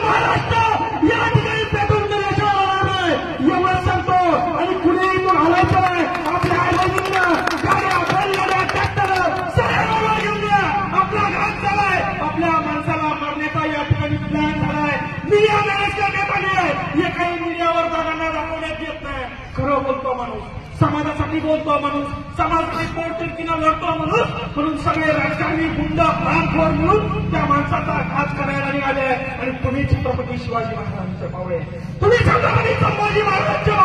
महाराष्ट्र या एवढं सांगतो. आणि कुणीही तो हलवतो नाही आपल्या आपल्या माणसाला मारण्याचा या ठिकाणी प्लॅन आहे. हे काही मीडियावर दादांना दाखवण्यात येत नाही. खरं बोलतो माणूस. समाजासाठी बोलतो माणूस. समाजासाठी पोटुकीनं लढतो माणूस. म्हणून सगळे राजकारणी गुंड प्राणखोर म्हणून त्या माणसाचा आणि तुम्ही छत्रपती शिवाजी महाराजांचे मावळे तुम्ही छत्रपती संभाजी महाराजांचे